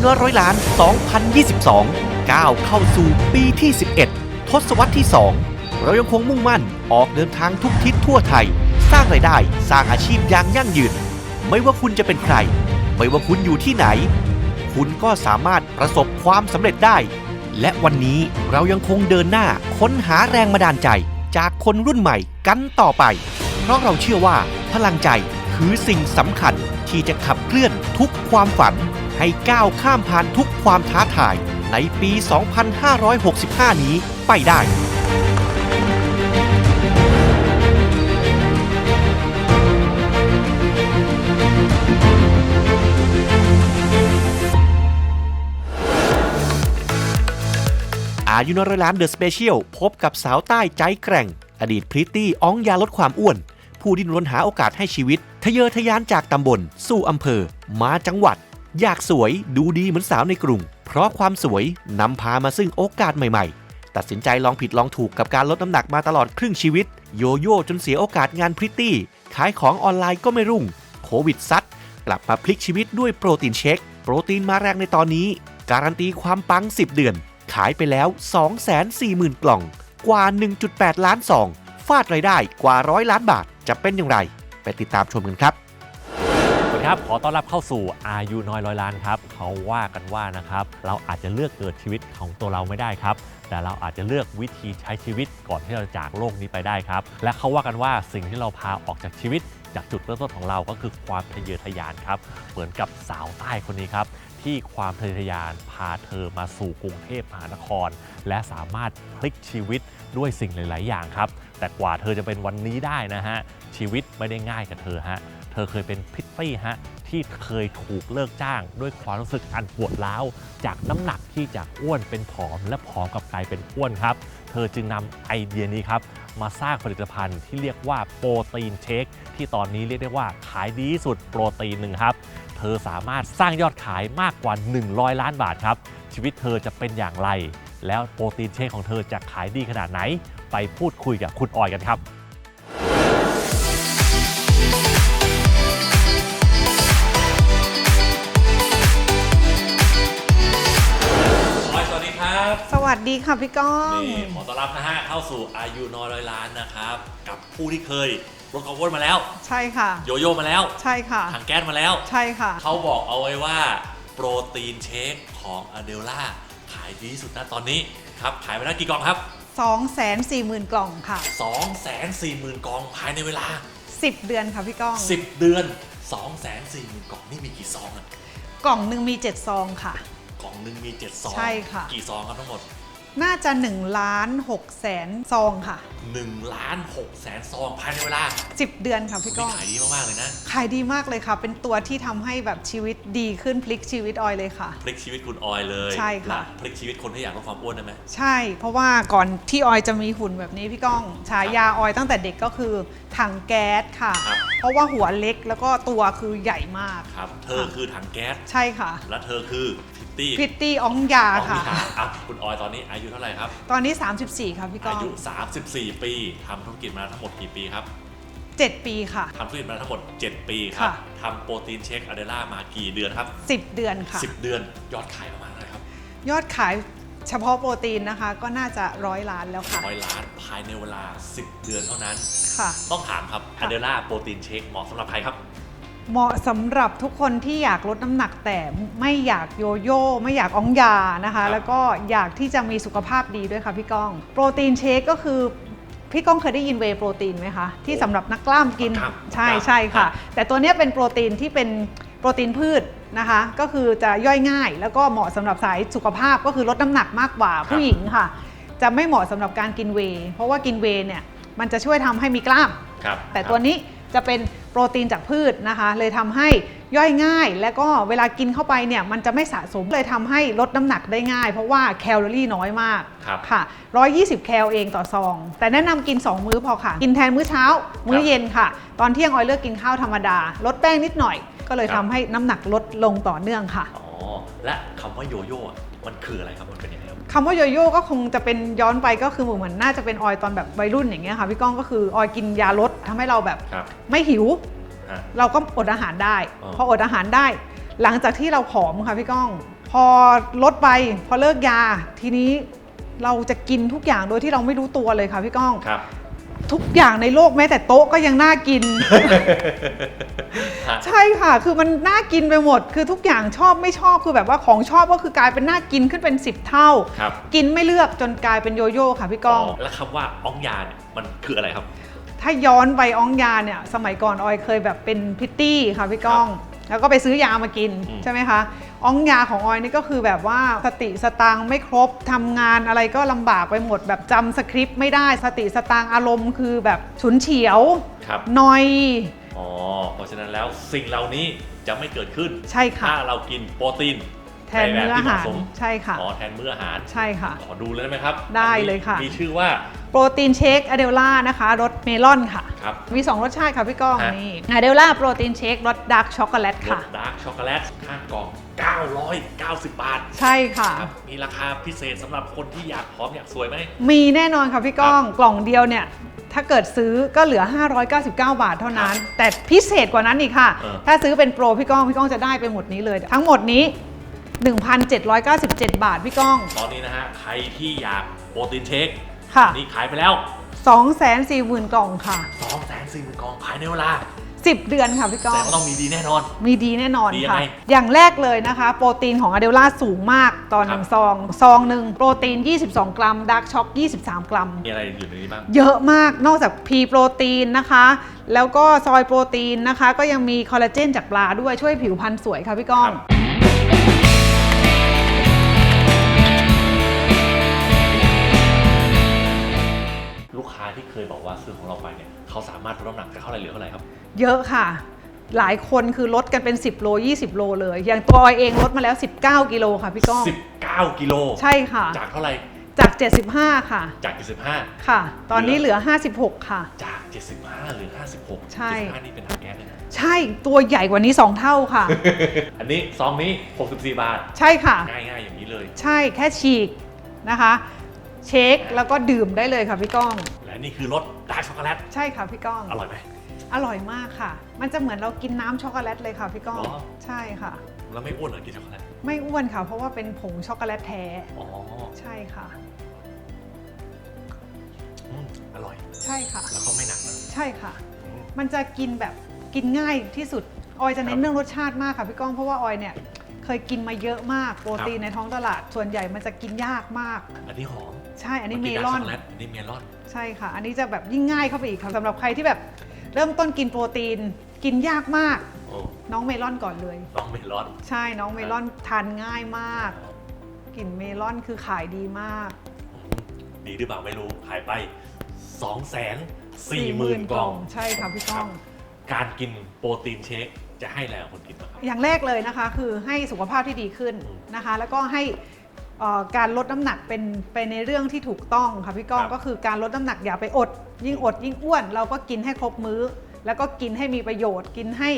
ยุน้อร้อยล้าน 2022 ก้าวเข้าสู่ปีที่ 11 ทศวรรษที่ 2 เรายังคงมุ่งมั่นออกเดินทางทุกทิศทั่วไทย สร้างรายได้ สร้างอาชีพอย่างยั่งยืน ไม่ว่าคุณจะเป็นใคร ไม่ว่าคุณอยู่ที่ไหน คุณก็สามารถประสบความสำเร็จได้ และวันนี้เรายังคงเดินหน้าค้นหาแรงบันดาลใจ จากคนรุ่นใหม่กันต่อไป เพราะเราเชื่อว่าพลังใจคือสิ่งสำคัญที่จะขับเคลื่อนทุกความฝัน ให้ก้าวข้ามผ่านทุกความท้าทายในปี 2565 นี้ไปได้อายุนอยร้อยล้านเดอะสเปเชียลพบกับสาวใต้ใจแกร่ง อดีตพริตตี้อ้องยาลดความอ้วน ผู้ดิ้นรนหาโอกาสให้ชีวิต ทะเยอทะยานจากตำบล สู่อำเภอ มาจังหวัด อยากสวยดูดีเหมือนสาวในกรุง เพราะความสวยนำพามาซึ่งโอกาสใหม่ๆ ตัดสินใจลองผิดลองถูกกับการลดน้ำหนักมาตลอดครึ่งชีวิต โยโย่จนเสียโอกาสงานพริตตี้ ขายของออนไลน์ก็ไม่รุ่ง โควิดซัด กลับมาพลิกชีวิตด้วยโปรตีนเช็ค โปรตีนมาแรงในตอนนี้ การันตีความปัง 10 เดือน ขายไปแล้ว 240,000 กล่อง กว่า 1.8 ล้านซอง ฟาดรายได้กว่าร้อยล้านบาทจะเป็นอย่างไร ไปติดตามชมกันครับ ครับ ขอต้อนรับเข้าสู่อายุน้อยร้อยล้านครับเขาว่ากันว่านะครับ เราอาจจะเลือกเกิดชีวิตของตัวเราไม่ได้ครับ แต่เราอาจจะเลือกวิธีใช้ชีวิตก่อนที่เราจะจากโลกนี้ไปได้ครับ และเขาว่ากันว่าสิ่งที่เราพาออกจากชีวิต จากจุดเริ่มต้นของเราก็คือความทะเยอทะยานครับ เหมือนกับสาวใต้คนนี้ครับที่ความทะเยอทะยานพาเธอมาสู่กรุงเทพมหานคร และสามารถพลิกชีวิตด้วยสิ่งหลาย ๆ อย่างครับ แต่กว่าเธอจะเป็นวันนี้ได้นะฮะชีวิตไม่ได้ง่ายกับเธอฮะ อเคยเป็นพิตตี้ฮะที่เคยถูกเลิกจ้าง ด้วยความรู้สึกอันปวดร้าวจากน้ำหนักที่จากอ้วนเป็นผอม และผอมกับกลายเป็นอ้วนครับ เธอจึงนำไอเดียนี้ครับ มาสร้างผลิตภัณฑ์ที่เรียกว่าโปรตีนเชคที่ตอนนี้เรียกได้ว่าขายดีสุดโปรตีนหนึ่งครับ เธอสามารถสร้างยอดขายมากกว่า 100 ล้านบาทครับ ชีวิตเธอจะเป็นอย่างไร แล้วโปรตีนเชคของเธอจะขายดีขนาดไหน ไปพูดคุยกับคุณออยกันครับ ดีค่ะพี่ก้อง นี่ขอต้อนรับนะฮะเข้าสู่อายุน้อยร้อยล้านนะครับ กับผู้ที่เคยลดความอ้วนมาแล้ว ใช่ค่ะ โยโย่มาแล้วใช่ค่ะ ถังแก๊สมาแล้ว ใช่ค่ะ เขาบอกเอาไว้ว่า โปรตีนเชคของอเดล่าขายดีที่สุดนะตอนนี้ครับขายไปแล้วกี่กล่องครับ 2 4 0 0 0 0 กล่องค่ะ 2 4 0 0 0 0 กล่องภายในเวลา 10 เดือนค่ะพี่ก้อง 10 เดือน 2 4 0 0 0 0 กล่องนี่มีกี่ซองอะกล่องหนึ่งมี 7 ซองค่ะ กล่องหนึ่งมี7ซองใช่ค่ะ กี่ซองครับทั้งหมด น่าจะ1ล้าน6แสนซองค่ะ 1ล้าน6แสนซองภายในเวลา 10 เดือนค่ะพี่ก้นี่องขายดีมาก ๆ เลยนะ ขายดีมากเลยค่ะ เป็นตัวที่ทำให้แบบชีวิตดีขึ้นพลิกชีวิตออยเลยค่ะ พลิกชีวิตคุณออยเลยใช่ค่ะ และพลิกชีวิตคนที่อยากลดความอ้วนได้ไหม ใช่ เพราะว่าก่อนที่ออยจะมีหุ่นแบบนี้พี่ก้องฉายาออยตั้งแต่เด็กก็คือถังแก๊สค่ะ ครับ เพราะว่าหัวเล็กแล้วก็ตัวคือใหญ่มาก ครับ เธอคือถังแก๊ส ใช่ค่ะ และเธอคือพิตตี้พิตตี้อองยาอ๋อค่ะพี่ขาอะคุณออยตอนนี้อายุเท่าไหร่ครับ ตอนนี้ 34ค่ะพี่ก้อาองยุ 34 ปีทำธุรกิจมาทั้งหมดกี่ปีครับ7 ปีค่ะ ทำธุรกิจมาทั้งหมด 7 ปีครับค่ะ ทำโปรตีนเช็คอเดล่ามากี่เดือนครับ 10 เดือนค่ะ 10 เดือนยอดขายประมาณเท่าไหร่ครับยอดขายเฉพาะโปรตีนนะคะ ก็น่าจะร้อยล้านแล้วค่ะร้อยล้านภายในเวลา 10 เดือนเท่านั้น ค่ะ ต้องถามครับอค่ะเดล่าโปรตีนเช็คเหมาะสำหรับใครครับ เหมาะสำหรับทุกคนที่อยากลดน้ำหนักแต่ไม่อยากโยโย่ไม่อยากอ้องยานะครัคะบแล้วก็อยากที่จะมีสุขภาพดีด้วยค่ะพี่ก้อง โปรตีนเชคก็คือพี่ก้องเคยได้ยินเวย์โปรตีนไหมคะ ที่สำหรับนักกล้ามกินครับใช่ครับใช่ครัค่ะ บ แต่ตัวเนี้ยเป็นโปรตีนที่เป็นโปรตีนพืชนะคะ ก็คือจะย่อยง่าย แล้วก็เหมาะสำหรับสายสุขภาพก็คือลดน้ำหนักมากกว่าผู้หญิงค่ะ จะไม่เหมาะสำหรับการกินเวย์เพราะว่ากินเวย์เนี่ยมันจะช่วยทำให้มีกล้าม ครับแต่ตัวนี้จะเป็น โปรตีนจากพืชนะคะ เลยทำให้ย่อยง่าย และก็เวลากินเข้าไปเนี่ยมันจะไม่สะสมเลยทำให้ลดน้ำหนักได้ง่าย เพราะว่าแคลอรี่น้อยมากครับค่ะ120 แคลเองต่อซอง แต่แนะนำกิน 2 มื้อพอค่ะ กินแทนมื้อเช้า มื้อเย็นค่ะ ตอนเที่ยงออยเลือกกินข้าวธรรมดา ลดแป้งนิดหน่อย ก็เลยครัทำบให้น้ำหนักลดลงต่อเนื่องค่ะอ๋อ และคำว่าโยโย่อะมันคืออะไรครับ มันเป็นยังไงครับ คำว่าโยโย่ก็คงจะเป็นย้อนไปก็คือเหมือนน่าจะเป็นออยตอนแบบวัยรุ่นอย่างเงี้ยค่ะพี่ก้องก็คือออยกินยาลดทำให้เราแบบครับ ไม่หิวฮะเราก็อดอาหารได้ อ๋อ พออดอาหารได้ หลังจากที่เราผอมค่ะพี่ก้อง พอลดไปพอเลิกยา ทีนี้เราจะกินทุกอย่างโดยที่เราไม่รู้ตัวเลยค่ะพี่ก้อง ครับ ทุกอย่างในโลกแม้แต่โต๊ะก็ยังน่ากิน ใช่ค่ะ คือมันน่ากินไปหมด คือทุกอย่างชอบไม่ชอบคือแบบว่าของชอบก็คือกลายเป็นน่ากินขึ้นเป็น 10 เท่า ครับ กินไม่เลือกจนกลายเป็นโยโย่ค่ะพี่ก้อง แล้วคำว่าอองยาเนี่ยมันคืออะไรครับ ถ้าย้อนไปอองยาเนี่ยสมัยก่อนออยเคยแบบเป็นพิตตี้ค่ะพี่ก้อง แล้วก็ไปซื้อยามากินอืม ใช่ไหมคะ อองยาของออยนี่ก็คือแบบว่าสติสตางค์ไม่ครบทำงานอะไรก็ลำบากไปหมดแบบจำสคริปต์ไม่ได้สติสตางค์อารมณ์คือแบบฉุนเฉียวครับนอยอ๋อเพราะฉะนั้นแล้วสิ่งเหล่านี้จะไม่เกิดขึ้นใช่ค่ะถ้าเรากินโปรตีน แทนมื้ออาหารในแบบที่เหมะสมใช่ค่ะอ๋อแทนมื้ออาหารใช่ค่ะขอดูเลยได้ไหมครับ ได้อันนี้เลยค่ะ มีชื่อว่าโปรตีนเชคอเดลล่านะคะรสเมลอนค่ะ ครับ มี 2 รสชาติค่ะพี่ก้องฮะนี่อเดลล่าโปรตีนเชครสดาร์กช็อกโกแลตรค่ะสดาร์กช็อกโกแลตข้างกล่อง 990 บาท ใช่ค่ะครับมีราคาพิเศษสำหรับคนที่อยากพร้อมอยากสวยไหม มีแน่นอนค่ะพี่ก้องกล่องเดียวเนี่ยถ้าเกิดซื้อก็เหลือ 599 บาทเท่านั้น แต่พิเศษกว่านั้นอีกค่ะเออถ้าซื้อเป็นโปรพี่ก้องพี่ก้องจะได้ไปหมดนี้เลย ทั้งหมดนี้ 1,797 บาทพี่ก้อง ตอนนี้นะฮะใครที่อยากโปรตีนเชคค่ะ นี่ขายไปแล้ว240,000 กล่องค่ะ 2 4 0 0 0 0กล่องภายในเวลา 10 เดือนค่ะพี่ก้แต่องก็ต้องมีดีแน่นอน มีดีแน่นอนดียังค่ะ ไงอย่างแรกเลยนะคะ โปรตีนของอเดลล่าสูงมากต่อหนึ่งครับ ซอง ซองหนึ่งโปรตีน 22 กรัมดาร์กช็อก 23 กรัม มีอะไรอยู่ในนี้บ้าง เยอะมาก นอกจากพรีโปรตีนนะคะ แล้วก็ซอยโปรตีนนะคะ ก็ยังมีคอลลาเจนจากปลาด้วยช่วยผิวพรรณสวยค่ะพี่ก้อง ครับ ค้าที่เคยบอกว่าซื้อของเราไปเนี่ยเขาสามารถลดน้ำหนักจากเท่าไหร่เหลือเท่าไหร่ครับ เยอะค่ะ หลายคนคือลดกันเป็น 10 โล 20 โลเลย อย่างตัวออยเองลดมาแล้ว 19 กิโลค่ะพี่ก้อง 19 กิโลใช่ค่ะ จากเท่าไหร่จาก 75 ค่ะ จาก 75 ค่ะ ตอนนี้เหลือ 56 ค่ะ จาก 75 หรือ 56 ใช่ 75 นี่เป็นถังแก๊สเลยนะ ใช่ ตัวใหญ่กว่านี้ 2 เท่าค่ะ อันนี้ซองนี้ 64 บาท ใช่ค่ะ ง่ายๆ อย่างนี้เลย ใช่ แค่ฉีกนะคะ เช็คแล้วก็ดื่มได้เลยค่ะพี่ก้อง และนี่คือรสดาร์กช็อกโกแลต ใช่ค่ะพี่ก้องอร่อยไหม อร่อยมากค่ะ มันจะเหมือนเรากินน้ำช็อกโกแลตเลยค่ะพี่ก้องหรอ ใช่ค่ะ แล้วไม่อ้วนเหรอกินช็อกโกแลต ไม่อ้วนค่ะ เพราะว่าเป็นผงช็อกโกแลตแท้ อ๋อใช่ค่ะ อืมอร่อย ใช่ค่ะ แล้วก็ไม่หนักนะใช่ค่ะ อืม มันจะกินแบบกินง่ายที่สุด ออยจะเน้ครันบเรื่องรสชาติมากค่ะพี่ก้องเพราะว่าออยเนี่ยเคยกินมาเยอะมากโปรตีนในท้องตลาดส่วนใหญ่มันจะกินยากมาก อันนี้หอม ใช่อันนี้มื่เมกี้ลอนดาร์กช็อกโกแลตอันนี้เมลอน ใช่ค่ะ อันนี้จะแบบยิ่งง่ายเข้าไปอีกค่ะสำหรับใครที่แบบเริ่มต้นกินโปรตีน กินยากมาก โอ้น้องเมลอนก่อนเลย น้องเมลอน ใช่น้องเมลอนทานง่ายมากกลิ่นเมลอนคือขายดีมาก ดีหรือเปล่าไม่รู้ขายไป 2 4 0 0 0 0 0กล่องใช่ค่ะพี่ก้องการกินโปรตีนเชคจะให้อะไรกับคนกินบ้างครับ อย่างแรกเลยนะคะ คือให้สุขภาพที่ดีขึ้นนะคะ แล้วก็ให้เอ่อ การลดน้ำหนักเป็นไปในเรื่องที่ถูกต้องค่ะพี่ก้องครับก็คือการลดน้ำหนักอย่าไปอด ยิ่งอดยิ่งอ้วน เราก็กินให้ครบมื้อ แล้วก็กินให้มีประโยชน์ กินให้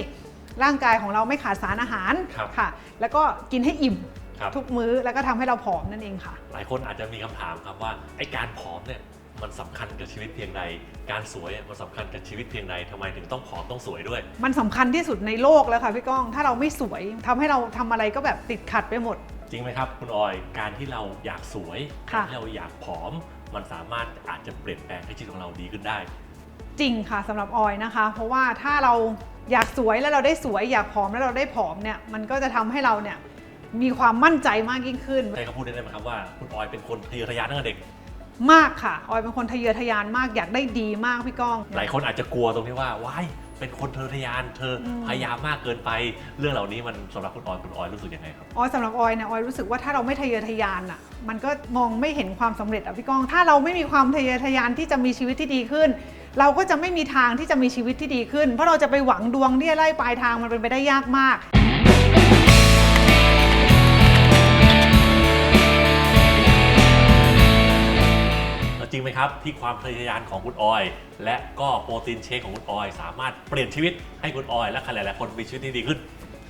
ร่างกายของเราไม่ขาดสารอาหารครับค่ะ แล้วก็กินให้อิ่มครับทุกมื้อแล้วก็ทำให้เราผอมนั่นเองค่ะ หลายคนอาจจะมีคำถามครับว่าไอการผอมเนี่ยมันสำคัญกับชีวิตเพียงใด การสวยอะมันสำคัญกับชีวิตเพียงใดทำไมถึงต้องผอมต้องสวยด้วย มันสำคัญที่สุดในโลกแล้วค่ะพี่ก้อง ถ้าเราไม่สวยทำให้เราทำอะไรก็แบบติดขัดไปหมด จริงไหมครับ คุณออยการที่เราอยากสวยค่ะ การที่เราอยากผอม มันสามารถอาจจะเปลี่ยนแปลงให้ชีวิตของเราดีขึ้นได้ จริงค่ะสำหรับออยนะคะ เพราะว่าถ้าเราอยากสวยแล้วเราได้สวยอยากผอมแล้วเราได้ผอมเนี่ยมันก็จะทำให้เราเนี่ยมีความมั่นใจมากยิ่งขึ้น ใช่เขาพูดได้ไหมครับว่าคุณออยเป็นคนทะเยอทะยานตั้งแต่เด็ก มากค่ะ ออยเป็นคนทะเยอทะยานมากอยากได้ดีมากพี่ก้อง หลายคนอาจจะกลัวตรงที่ว่าว้าย เป็นคนทะเยอทะยานเธออม พยายามมากเกินไป เรื่องเหล่านี้มันสำหรับคุณออยคุณออยรู้สึกยังไงครับ ออยสำหรับออยเนี่ยออยรู้สึกว่าถ้าเราไม่ทะเยอทะยานอะมันก็มองไม่เห็นความสำเร็จอะพี่ก้อง ถ้าเราไม่มีความทะเยอทะยานที่จะมีชีวิตที่ดีขึ้น เราก็จะไม่มีทางที่จะมีชีวิตที่ดีขึ้น เพราะเราจะไปหวังดวงที่ไล่ปลายทางมันเป็นไปได้ยากมาก จริงไหมครับ ที่ความทะเยอทะยานของคุณออย และก็โปรตีนเชคของคุณออย สามารถเปลี่ยนชีวิตให้คุณออย และใครหลายๆคนมีชีวิตที่ดีขึ้น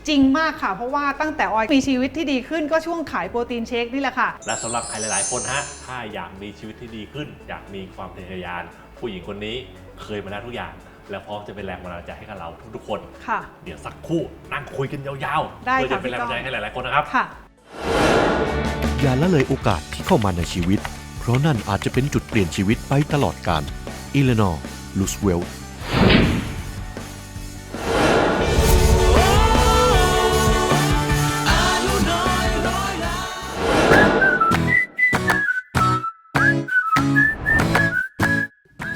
จริงมากค่ะ เพราะว่าตั้งแต่ออยมีชีวิตที่ดีขึ้นก็ช่วงขายโปรตีนเชคนี่แหละค่ะ และสำหรับใครหลายๆ คนฮะถ้าอยากมีชีวิตที่ดีขึ้น อยากมีความทะเยอทะยาน ผู้หญิงคนนี้เคยมาแล้วทุกอย่าง และพร้อมจะเป็นแรงบันดาลใจให้กับเราทุกๆคน ค่ะ เดี๋ยวสักครู่นั่งคุยกันยาวๆได้เพื่อค่ะจะเป็นแรงบันดาลใจพี่ก้อง ให้หลายๆคนนะครับ ค่ะ อย่าละเลยโอกาสที่เข้ามาในชีวิต เพราะนั่นอาจจะเป็นจุดเปลี่ยนชีวิตไปตลอดกาลอิเลนอร์ลูสเวล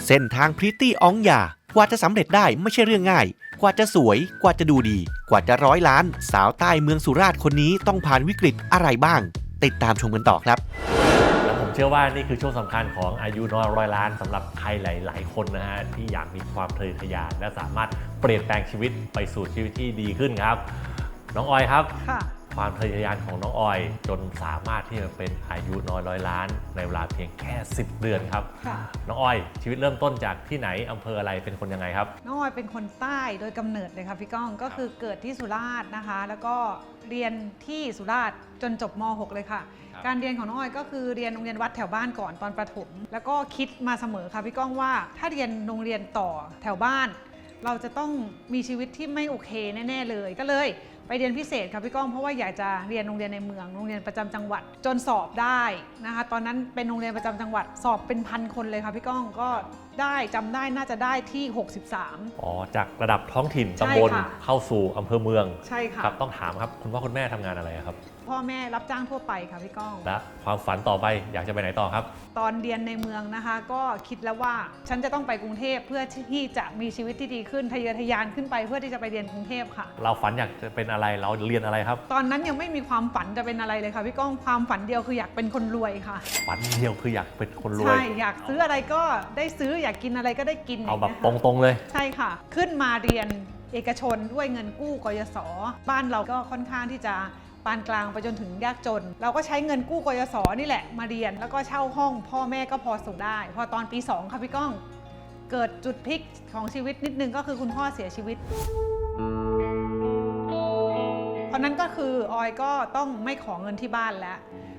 เส้นทางพริตตี้อองยากว่าจะสำเร็จได้ไม่ใช่เรื่องง่าย กว่าจะสวย กว่าจะดูดี กว่าจะร้อยล้าน สาวใต้เมืองสุราษฎร์คนนี้ต้องผ่านวิกฤตอะไรบ้าง ติดตามชมกันต่อครับ เชื่อว่านี่คือช่วงสำคัญของอายุน้อยร้อยล้านสำหรับใครหลาย ๆ คนนะฮะที่อยากมีความทะเยอทะยานและสามารถเปลี่ยนแปลงชีวิตไปสู่ชีวิตที่ดีขึ้นครับ น้องออยครับ ค่ะความทะเยอทะยานของน้องออย จนสามารถที่จะเป็นอายุน้อยร้อยล้าน ในเวลาเพียงแค่ 10 เดือนครับค่ะน้องออยชีวิตเริ่มต้นจากที่ไหนอำเภออะไรเป็นคนยังไงครับ น้องออยเป็นคนใต้โดยกำเนิดเลยค่ะพี่ก้องก็คือเกิดที่สุราษฎร์นะคะ แล้วก็เรียนที่สุราษฎร์จนจบม .6 เลยค่ะครับการเรียนของน้องออยก็คือเรียนโรงเรียนวัดแถวบ้านก่อนตอนประถม แล้วก็คิดมาเสมอค่ะพี่ก้องว่า ถ้าเรียนโรงเรียนต่อแถวบ้าน เราจะต้องมีชีวิตที่ไม่โอเคแน่ ๆ เลยก็เลย ไปเรียนพิเศษค่ะพี่ก้องเพราะว่าอยากจะเรียนโรงเรียนในเมืองโรงเรียนประจำจังหวัด จนสอบได้นะคะ ตอนนั้นเป็นโรงเรียนประจำจังหวัด สอบเป็นพันคนเลยค่ะพี่ก้องก็ได้จำได้น่าจะได้ที่ 63 อ๋อ จากระดับท้องถิ่นใช่ตำบลค่ะเข้าสู่อำเภอเมือง ใช่ค่ะครับต้องถามครับ คุณพ่อคุณแม่ทำงานอะไรครับ พ่อแม่รับจ้างทั่วไปค่ะพี่ก้อง และความฝันต่อไปอยากจะไปไหนต่อครับ ตอนเรียนในเมืองนะคะ ก็คิดแล้วว่าฉันจะต้องไปกรุงเทพเพื่อที่จะมีชีวิตที่ดีขึ้นทะเยอทะยานขึ้นไปเพื่อที่จะไปเรียนกรุงเทพค่ะ เราฝันอยากจะเป็นอะไรเราเรียนอะไรครับ ตอนนั้นยังไม่มีความฝันจะเป็นอะไรเลยค่ะพี่ก้องความฝันเดียวคืออยากเป็นคนรวยค่ะฝันเดียวคืออยากเป็นคนรวย ใช่อยากซื้ออะไรก็ได้ซื้ออยากกินอะไรก็ได้กินเอาแบบย่งตงี้ยค่ะรงๆเลย ใช่ค่ะ ขึ้นมาเรียนเอกชนด้วยเงินกู้กยศบ้านเราก็ค่อนข้างที่จะ ปานกลางไปจนถึงยากจน เราก็ใช้เงินกู้กยศนี่แหละมาเรียน แล้วก็เช่าห้อง พ่อแม่ก็พอส่งได้ พอตอนปี 2 ค่ะพี่ก้อง เกิดจุดพลิกของชีวิตนิดนึงก็คือคุณพ่อเสียชีวิตเพราะนั้นก็คือออยก็ต้องไม่ขอเงินที่บ้านแล้ว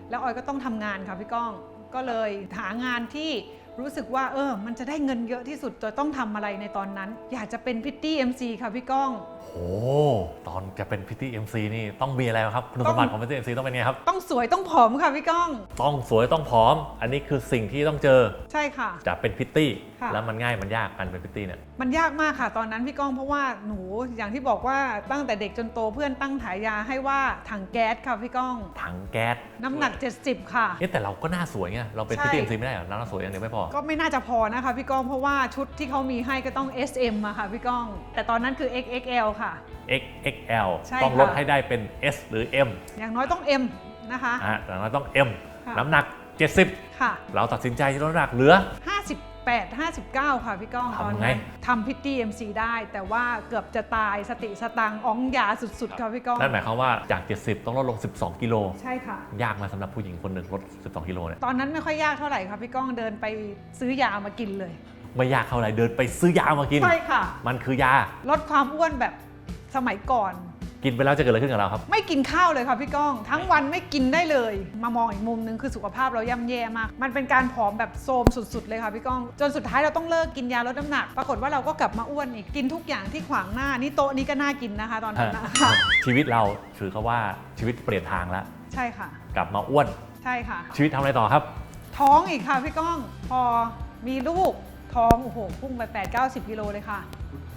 แล้วออยก็ต้องทำงานค่ะพี่ก้อง ก็เลยหางานที่ รู้สึกว่าเออ มันจะได้เงินเยอะที่สุดจะต้องทำอะไรในตอนนั้น อยากจะเป็นพิตตี้เอ็มซีค่ะพี่ก้อง โอ้ตอนจะเป็นพิตตี้เอ็มซีนี่ต้องมีอะไรครับคุณสมบัติของพิตตี้เอ็มซีต้องเป็นไงครับ ต้องสวยต้องผอมค่ะพี่ก้อง ต้องสวยต้องผอม อันนี้คือสิ่งที่ต้องเจอใช่ค่ะ จะเป็นพิตตี้ค่ะ แล้วมันง่ายมันยากการเป็นพิตตี้เนี่ย มันยากมากค่ะตอนนั้นพี่ก้องเพราะว่าหนูอย่างที่บอกว่าตั้งแต่เด็กจนโตเพื่อนตั้งฉายาให้ว่าถังแก๊สค่ะพี่ก้อง ถังแก๊สน้ำหนัก 70 ค่ะ เอ๊ะแต่เราก็หน้าสวยไงเราเป็นใช่ พิตตี้เอ็มซีไม่ได้เหรอหน้าสวยอย่างเดียวไม่พอก็ไม่น่าจะพอนะคะพี่ก้องเพราะว่าชุดที่เขามีให้ก็ต้อง SM อะค่ะพี่ก้อง แต่ตอนนั้นคือ XXL ค่ะ XXL ใช่ต้องค่ะลดให้ได้เป็น S หรือ M อย่างน้อยต้อง M นะคะอะแต่เราต้อง M ค่ะ น้ำหนัก 70 ค่ะ เราตัดสินใจที่ลดน้ำหนักเหลือ 58 59 ค่ะพี่ก้องทำตอนไง นั้นทำพิตตี้ MC ได้ แต่ว่าเกือบจะตายสติสตังค์อ้องยาสุดๆค่ะพี่ก้อง นั่นหมายความว่าจาก 70 ต้องลดลง 12 กิโล ใช่ค่ะ ยากไหมาสำหรับผู้หญิงคนหนึ่งลด 12 กิโลเนี่ย ตอนนั้นไม่ค่อยยากเท่าไหร่ค่ะพี่ก้องเดินไปซื้อยามากินเลย ไม่ยากเท่าไหร่เดินไปซื้อยามากิน ใช่ค่ะ มันคือยา ลดความอ้วนแบบสมัยก่อน กินไปแล้วจะเกิดอะไรขึ้นกับเราครับ ไม่กินข้าวเลยค่ะพี่ก้อง ทั้งวันไม่กินได้เลย มามองอีกมุมนึงคือสุขภาพเราย่ำแย่มาก มันเป็นการผอมแบบโทรมสุดๆเลยค่ะพี่ก้อง จนสุดท้ายเราต้องเลิกกินยาลดน้ำหนัก ปรากฏว่าเราก็กลับมาอ้วนอีกกินทุกอย่างที่ขวางหน้านี่โต๊ะนี้ก็น่ากินนะคะ ตอนนั้นนะคะชีวิตเราถือเขาว่าชีวิตเปลี่ยนทางแล้วใช่ค่ะ กลับมาอ้วน ใช่ค่ะ ชีวิตทำอะไรต่อครับ ท้องอีกค่ะพี่ก้อง พอมีลูกท้องโอ้โหพุ่งไป8 9 0กิโลเลยค่ะ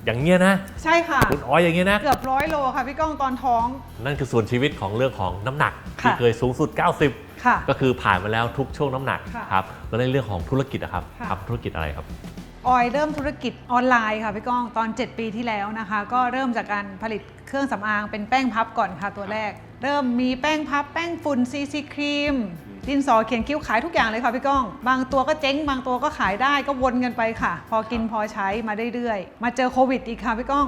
อย่างเงี้ยนะใช่ค่ะ คุณอ้อยอย่างเงี้ยนะ เกือบร้อยโลค่ะพี่ก้องตอนท้อง นั่นคือส่วนชีวิตของเรื่องของน้ำหนักที่ค่ะ เคยสูงสุด 90 ค่ะ ก็คือผ่านมาแล้วทุกช่วงน้ำหนักค่ะครับแล้วในเรื่องของธุรกิจนะครับค่ะ ทำธุรกิจอะไรครับ ออยเริ่มธุรกิจออนไลน์ค่ะพี่ก้องตอน 7 ปีที่แล้วนะคะ ก็เริ่มจากการผลิตเครื่องสำอางเป็นแป้งพับก่อนค่ะตัวแรก เริ่มมีแป้งพับแป้งฝุ่นซีซีครีม ดินสอเขียนคิ้วขายทุกอย่างเลยค่ะพี่ก้อง บางตัวก็เจ๊ง บางตัวก็ขายได้ก็วนกันไปค่ะ พอกินพอใช้มาเรื่อยๆ มาเจอโควิดอีกค่ะพี่ก้อง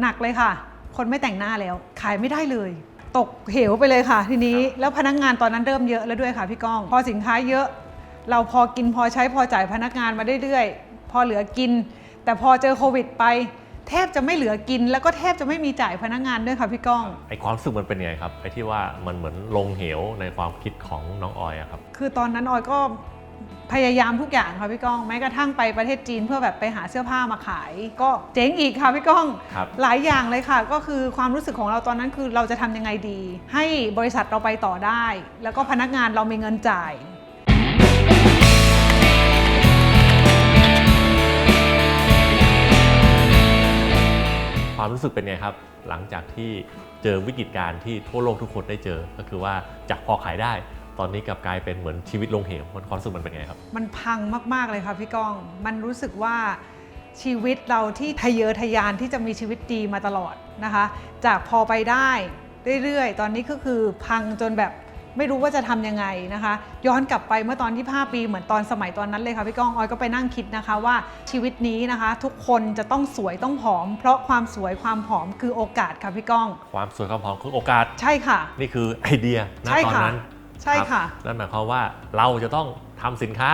หนักเลยค่ะ คนไม่แต่งหน้าแล้ว ขายไม่ได้เลยตกเหวไปเลยค่ะ ทีนี้แล้วพนักงานตอนนั้นเริ่มเยอะแล้วด้วยค่ะพี่ก้อง พอสินค้าเยอะ เราพอกินพอใช้พอจ่ายพนักงานมาเรื่อยๆ พอเหลือกิน แต่พอเจอโควิดไป แทบจะไม่เหลือกิน แล้วก็แทบจะไม่มีจ่ายพนักงานด้วยค่ะพี่ก้อง ไอความรู้สึกมันเป็นยังไงครับไอที่ว่ามันเหมือนลงเหวในความคิดของน้องออยอะครับ คือตอนนั้นออยก็พยายามทุกอย่างค่ะพี่ก้องแม้กระทั่งไปประเทศจีนเพื่อแบบไปหาเสื้อผ้ามาขาย ก็เจ๊งอีกค่ะพี่ก้องครับ หลายอย่างเลยค่ะ ก็คือความรู้สึกของเราตอนนั้นคือเราจะทำยังไงดี ให้บริษัทเราไปต่อได้ แล้วก็พนักงานเรามีเงินจ่าย ความรู้สึกเป็นไงครับ หลังจากที่เจอวิกฤตการณ์ที่ทั่วโลกทุกคนได้เจอ ก็คือว่าจากพอขายได้ ตอนนี้กลับกลายเป็นเหมือนชีวิตลงเหวมันความรู้สึกมันเป็นไงครับ มันพังมากๆเลยค่ะพี่ก้อง มันรู้สึกว่าชีวิตเราที่ทะเยอทะยานที่จะมีชีวิตดีมาตลอดนะคะ จากพอไปได้เรื่อยๆ ตอนนี้ก็คือพังจนแบบ ไม่รู้ว่าจะทำยังไงนะคะ ย้อนกลับไปเมื่อตอนที่5ปีเหมือนตอนสมัยตอนนั้นเลยค่ะพี่ก้องออยก็ไปนั่งคิดนะคะว่าชีวิตนี้นะคะ ทุกคนจะต้องสวยต้องผอม เพราะความสวยความผอมคือโอกาสค่ะพี่ก้อง ความสวยความพร้อมคือโอกาสใช่ค่ะ นี่คือไอเดียณใช่ตอนค่ะนั้นใช่รับค่ะนั่นหมายความว่าเราจะต้องทำสินค้า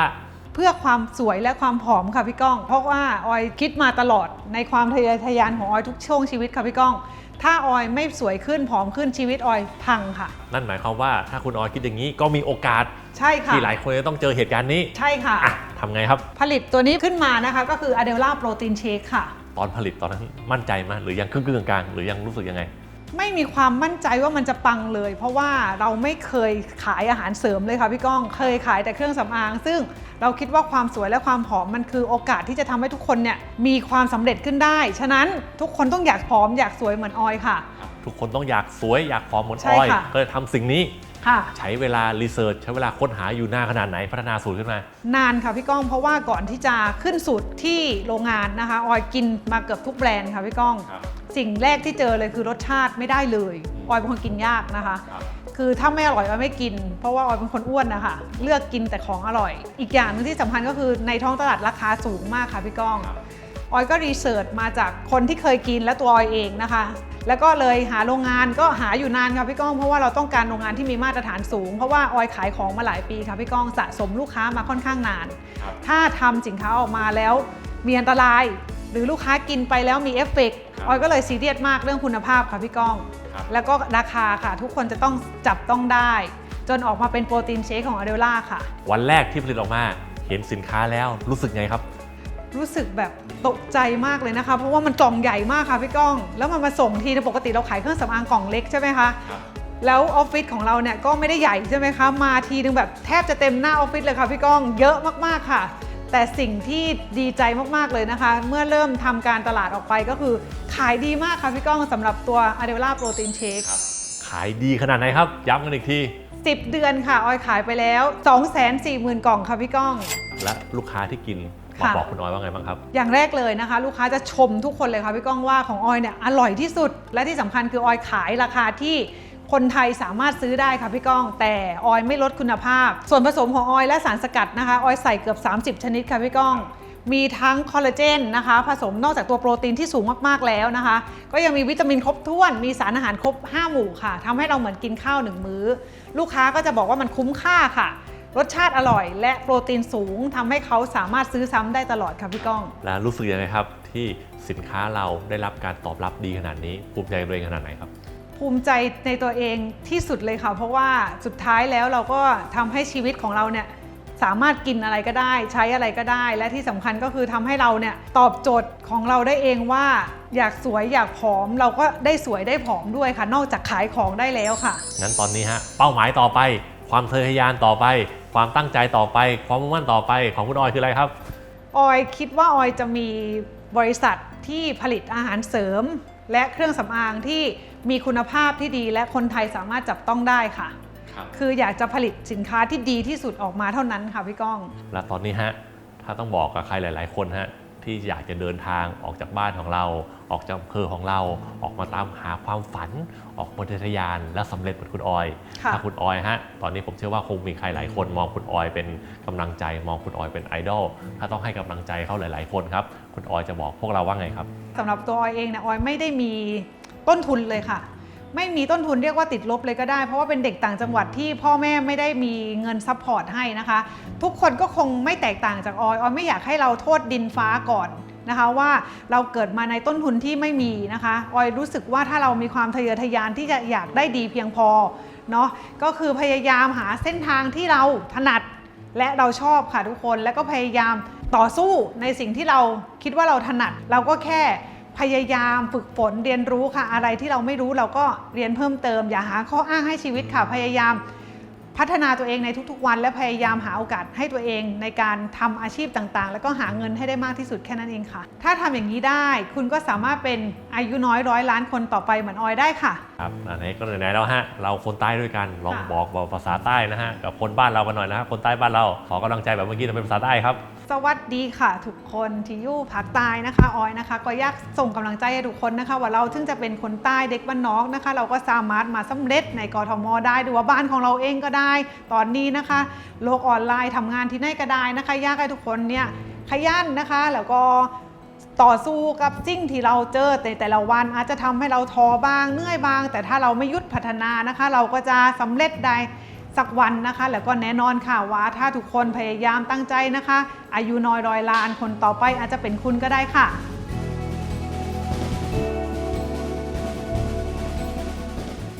เพื่อความสวยและความผอมค่ะพี่ก้อง เพราะว่าออยคิดมาตลอดในความทะเยอทะยานของออยทุกช่วงชีวิตค่ะพี่ก้อง ถ้าออยไม่สวยขึ้นผอมขึ้นชีวิตออยพังค่ะ นั่นหมายความว่าถ้าคุณออยคิดอย่างนี้ก็มีโอกาสใช่ค่ะ ที่หลายคนจะต้องเจอเหตุการณ์นี้ใช่ค่ะ อะทำไงครับ ผลิตตัวนี้ขึ้นมานะคะ ก็คือ a d e l a Protein Shake ค่ะ ตอนผลิตตอนนั้นมั่นใจไหมหรือยังครึ่งๆกลางๆหรือยังรู้สึกยังไง ไม่มีความมั่นใจว่ามันจะปังเลย เพราะว่าเราไม่เคยขายอาหารเสริมเลยค่ะพี่ก้อง เคยขายแต่เครื่องสำอาง ซึ่งเราคิดว่าความสวยและความผอมมันคือโอกาสที่จะทำให้ทุกคนเนี่ยมีความสำเร็จขึ้นได้ ฉะนั้นทุกคนต้องอยากผอมอยากสวยเหมือนออยค่ะ ทุกคนต้องอยากสวยอยากผอมเหมือนใช่ออยค่ะก็เลยทำสิ่งนี้ค่ะใช้เวลารีเสิร์ชใช้เวลาค้นหาอยู่นานขนาดไหนพัฒนาสูตรขึ้นมา นานค่ะพี่ก้องเพราะว่าก่อนที่จะขึ้นสูตรที่โรงงานนะคะ ออยกินมาเกือบทุกแบรนด์ค่ะพี่ก้องครับ สิ่งแรกที่เจอเลยคือรสชาติไม่ได้เลยออยเป็นคนกินยากนะคะครับคือถ้าไม่อร่อยออยไม่กิน เพราะว่าออยเป็นคนอ้วนนะคะเลือกกินแต่ของอร่อย อีกอย่างหนึงที่สำคัญก็คือในท้องตลาดราคาสูงมากค่ะพี่ก้องออยก็รีเสิร์ชมาจากคนที่เคยกินและตัวออยเองนะคะ แล้วก็เลยหาโรงงานก็หาอยู่นานค่ะพี่ก้อง เพราะว่าเราต้องการโรงงานที่มีมาตรฐานสูง เพราะว่าออยขายของมาหลายปีค่ะพี่ก้องสะสมลูกค้ามาค่อนข้างนานครับถ้าทำสินค้าออกมาแล้วมีอันตราย หรือลูกค้ากินไปแล้วมีเอฟเฟกต์ครับออยก็เลยซีเรียสมากเรื่องคุณภาพค่ะพี่ก้อง ครับแล้วก็ราคาค่ะ ทุกคนจะต้องจับต้องได้ จนออกมาเป็นโปรตีนเชคของอเดล่าค่ะ วันแรกที่ผลิตออกมาเห็นสินค้าแล้วรู้สึกไงครับ รู้สึกแบบตกใจมากเลยนะคะ เพราะว่ามันกล่องใหญ่มากค่ะพี่ก้อง แล้วมันมาส่งทีปกติเราขายเครื่องสำอางกล่องเล็กใช่ไหมคะ ครับ แล้วออฟฟิศของเราเนี่ยก็ไม่ได้ใหญ่ใช่ไหมคะ มาทีนึงแบบแทบจะเต็มหน้าออฟฟิศเลยค่ะพี่ก้อง เยอะมากๆค่ะ แต่สิ่งที่ดีใจมาก ๆ เลยนะคะ เมื่อเริ่มทำการตลาดออกไปก็คือ ขายดีมากค่ะพี่ก้องสำหรับตัว a d e l a Protein Shake ขายดีขนาดไหนครับ ย้ำกันอีกที 10 เดือนค่ะ ออยขายไปแล้ว 240,000 กล่องค่ะพี่ก้อง และลูกค้าที่กินมาค่ะบอกคุณออยว่าไงบ้างครับ อย่างแรกเลยนะคะ ลูกค้าจะชมทุกคนเลยค่ะพี่ก้องว่าของออยเนี่ยอร่อยที่สุด และที่สำคัญคือออยขายราคาที่ คนไทยสามารถซื้อได้ค่ะพี่ก้อง แต่ออยไม่ลดคุณภาพ ส่วนผสมของออยและสารสกัดนะคะ ออยใส่เกือบ 30 ชนิดค่ะพี่ก้อง มีทั้งคอลลาเจนนะคะ ผสมนอกจากตัวโปรตีนที่สูงมากๆแล้วนะคะ ก็ยังมีวิตามินครบถ้วน มีสารอาหารครบ 5 หมู่ค่ะทำให้เราเหมือนกินข้าวหนึ่งมื้อ ลูกค้าก็จะบอกว่ามันคุ้มค่าค่ะรสชาติอร่อยและโปรตีนสูงทำให้เขาสามารถซื้อซ้ำได้ตลอดค่ะพี่ก้อง และรู้สึกยังไงครับ ที่สินค้าเราได้รับการตอบรับดีขนาดนี้ภูมิใจตัวเองขนาดไหนครับ ภูมิใจในตัวเองที่สุดเลยค่ะ เพราะว่าสุดท้ายแล้วเราก็ทำให้ชีวิตของเราเนี่ยสามารถกินอะไรก็ได้ใช้อะไรก็ได้ และที่สำคัญก็คือทำให้เราเนี่ยตอบโจทย์ของเราได้เองว่า อยากสวยอยากผอมเราก็ได้สวยได้ผอมด้วยค่ะ นอกจากขายของได้แล้วค่ะ งั้นตอนนี้ฮะเป้าหมายต่อไป ความทะเยอทะยานต่อไป ความตั้งใจต่อไป ความมุ่งมั่นต่อไปของคุณออยคืออะไรครับ ออยคิดว่าออยจะมีบริษัทที่ผลิตอาหารเสริม และเครื่องสำอางที่ มีคุณภาพที่ดีและคนไทยสามารถจับต้องได้ค่ะครับคืออยากจะผลิตสินค้าที่ดีที่สุดออกมาเท่านั้นค่ะพี่ก้อง และตอนนี้ฮะถ้าต้องบอกกับใครหลาย ๆ คนฮะที่อยากจะเดินทางออกจากบ้านของเรา ออกจากอำเภอของเรา ออกมาตามหาความฝัน ออกบนทะยานและสำเร็จเหมือนคุณออยค่ะถ้าคุณออยฮะ ตอนนี้ผมเชื่อว่าคงมีใครหลายคนมองคุณออยเป็นกำลังใจ มองคุณออยเป็นไอดอล ถ้าต้องให้กำลังใจเขาหลาย ๆ คนครับ คุณออยจะบอกพวกเราว่าไงครับสำหรับตัวออยเองเนี่ยออยไม่ได้มี ต้นทุนเลยค่ะ ไม่มีต้นทุนเรียกว่าติดลบเลยก็ได้ เพราะว่าเป็นเด็กต่างจังหวัดที่พ่อแม่ไม่ได้มีเงินซัพพอร์ตให้นะคะ ทุกคนก็คงไม่แตกต่างจากออยออยไม่อยากให้เราโทษดินฟ้าก่อนนะคะว่าเราเกิดมาในต้นทุนที่ไม่มีนะคะออยรู้สึกว่าถ้าเรามีความทะเยอทะยานที่จะอยากได้ดีเพียงพอเนาะก็คือพยายามหาเส้นทางที่เราถนัดและเราชอบค่ะทุกคน แล้วก็พยายามต่อสู้ในสิ่งที่เราคิดว่าเราถนัด เราก็แค่ พยายามฝึกฝนเรียนรู้ค่ะ อะไรที่เราไม่รู้เราก็เรียนเพิ่มเติม อย่าหาข้ออ้างให้ชีวิตค่ะ พยายามพัฒนาตัวเองในทุกๆวัน และพยายามหาโอกาสให้ตัวเองในการทำอาชีพต่างๆ แล้วก็หาเงินให้ได้มากที่สุดแค่นั้นเองค่ะ ถ้าทำอย่างนี้ได้คุณก็สามารถเป็นอายุน้อยร้อยล้านคนต่อไปเหมือนออยได้ค่ะครับอันนี้ก็ไหนๆแล้วฮะเราคนใต้ด้วยกันลองค่ะบอกบอกภาษาใต้นะฮะกับคนบ้านเรากันหน่อยนะฮะคนใต้บ้านเราขอกำลังใจแบบเมื่อกี้ทำเป็นภาษาใต้ครับ สวัสดีค่ะ ทุกคนที่อยู่ภาคใต้นะคะออยนะคะ ก็อยากส่งกำลังใจให้ทุกคนนะคะ ว่าเราถึงจะเป็นคนใต้เด็กบ้านนอกนะคะ เราก็สามารถมาสำเร็จในกทมได้หรือว่าบ้านของเราเองก็ได้ ตอนนี้นะคะ โลกออนไลน์ทำงานที่ไหนก็ได้นะคะ อยากให้ทุกคนเนี่ยขยันนะคะ แล้วก็ต่อสู้กับสิ่งที่เราเจอในแต่ละวันอาจจะทำให้เราท้อบ้างเหนื่อยบ้าง แต่ถ้าเราไม่หยุดพัฒนานะคะ เราก็จะสำเร็จได้ สักวันนะคะ แล้วก็แน่นอนค่ะว่าถ้าทุกคนพยายามตั้งใจนะคะ อายุน้อยร้อยล้านคนต่อไปอาจจะเป็นคุณก็ได้ค่ะ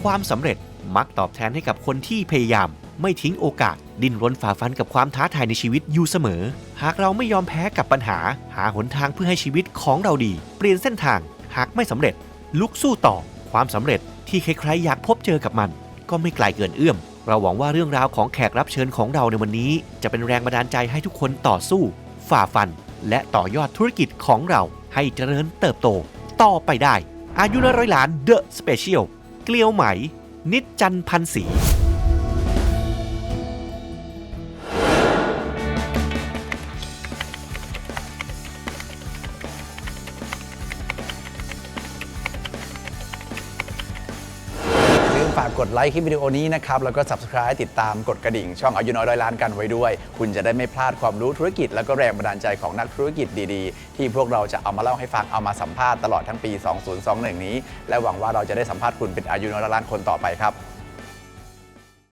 ความสำเร็จมักตอบแทนให้กับคนที่พยายาม ไม่ทิ้งโอกาส ดิ้นรนฝ่าฟันกับความท้าทายในชีวิตอยู่เสมอ หากเราไม่ยอมแพ้กับปัญหา หาหนทางเพื่อให้ชีวิตของเราดี เปลี่ยนเส้นทาง หากไม่สำเร็จ ลุกสู้ต่อ ความสำเร็จที่ใครๆอยากพบเจอกับมัน ก็ไม่ไกลเกินเอื้อม เราหวังว่าเรื่องราวของแขกรับเชิญของเราในวันนี้ จะเป็นแรงบันดาลใจให้ทุกคนต่อสู้ ฝ่าฟัน และต่อยอดธุรกิจของเราให้เจริญเติบโต ต่อไปได้ อายุน้อยร้อยล้านเดอะสเปเชียลเกลียวไหม นิดจันพันศรี ดไลค์คลิปวิดีโอนี้นะครับ แล้วก็ subscribe ติดตามกดกระดิ่ง ช่องอายุน้อยร้อยล้านกันไว้ด้วย คุณจะได้ไม่พลาดความรู้ธุรกิจ แล้วก็แรงบันดาลใจของนักธุรกิจดีๆ ที่พวกเราจะเอามาเล่าให้ฟังเอามาสัมภาษณ์ตลอดทั้งปี 2021 นี้ และหวังว่าเราจะได้สัมภาษณ์คุณเป็นอายุน้อยร้อยล้านคนต่อไปครับ